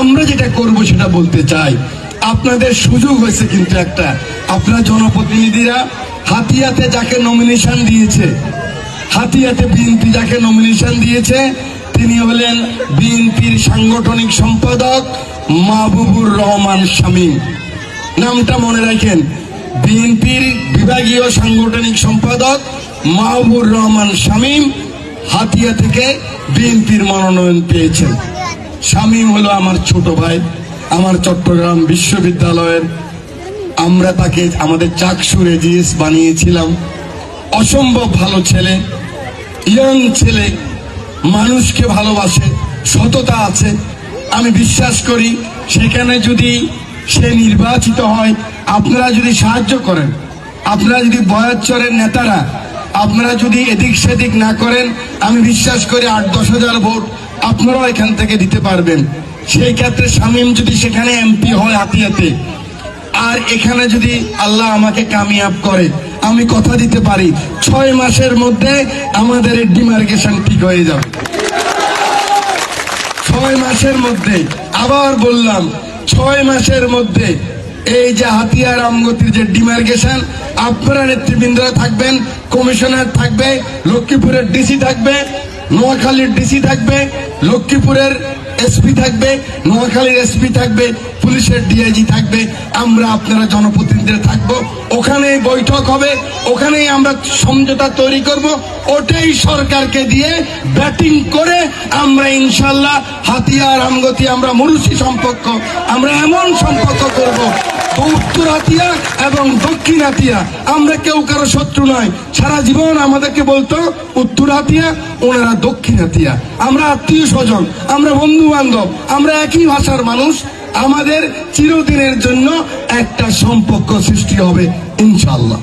আমরা যেটা করব সেটা বলতে চাই। আপনাদের সুযোগ হয়েছে কিন্তু একটা। আপনার জনপ্রতিনিধিরা হাতিয়াতে যাকে নমিনেশন দিয়েছে, হাতিয়াতে বিএনপি যাকে নমিনেশন দিয়েছে, তিনি হলেন বিএনপির সাংগঠনিক সম্পাদক মাহবুবুর রহমান শামীম নামটা মনে রাখেন, বিএনপির বিভাগীয় সাংগঠনিক সম্পাদক মাহবুর রহমান শামীম হাতিয়া থেকে বিএনপির মনোনয়ন পেয়েছেন। শামীম হলো আমার ছোট ভাই, আমার চট্টগ্রাম বিশ্ববিদ্যালয়ের। আমরা তাকে আমাদের চাকসু রেজিস বানিয়েছিলাম। অসম্ভব ভালো ছেলে, ইয়ং ছেলে, মানুষকে ভালোবাসে, সততা আছে। আমি বিশ্বাস করি, সেখানে যদি সে নির্বাচিত হয়, আপনারা যদি সাহায্য করেন, আপনারা যদি বয়াচ্চরের নেতারা আপনারা যদি এদিক সেদিক না করেন, আমি বিশ্বাস করি আট, দশ হাজার ভোট আপনারাও এখান থেকে দিতে পারবেন। সেই ক্ষেত্রে শামীম যদি সেখানে এমপি হয় হাতিয়াতে, আর এখানে যদি আল্লাহ আমাকে কামিয়াব করে, আমি কথা দিতে পারি, ছয় মাসের মধ্যে আমাদের ডিমার্কেশন ঠিক হয়ে যাবে। ছয় মাসের মধ্যে, আবার বললাম, ছয় মাসের মধ্যে এই যে হাতিয়ার আমগতির যে ডিমার্কেশন, আপনারা নেতৃবৃন্দরা থাকবেন, কমিশনার থাকবে, লক্ষ্মীপুরের ডিসি থাকবে, নোয়াখালীর ডিসি থাকবে, লক্ষ্মীপুরের এসপি থাকবে, নোয়াখালীর এসপি থাকবে, পুলিশের ডিআইজি থাকবে, আমরা আপনারা জনপ্রতিনিধিরা থাকব। ওখানেই বৈঠক হবে, ওখানেই আমরা সমঝোতা তৈরি করব। ওটাই সরকারকে দিয়ে ব্যাটিং করে আমরা ইনশাল্লাহ হাতিয়ার আমগতি, আমরা মুরুষি সম্পর্ক, আমরা এমন সম্পর্ক করব উত্তর হাতিয়া এবং দক্ষিণ হাতিয়া। আমরা কেউ কারও শত্রু নয়। সারা জীবন আমাদেরকে বলতো, উত্তর হাতিয়া, ওনারা দক্ষিণ হাতিয়া। আমরা আত্মীয় স্বজন, আমরা বন্ধু বান্ধব আমরা একই ভাষার মানুষ। আমাদের চিরদিনের জন্য একটা সম্পর্ক সৃষ্টি হবে ইনশাল্লাহ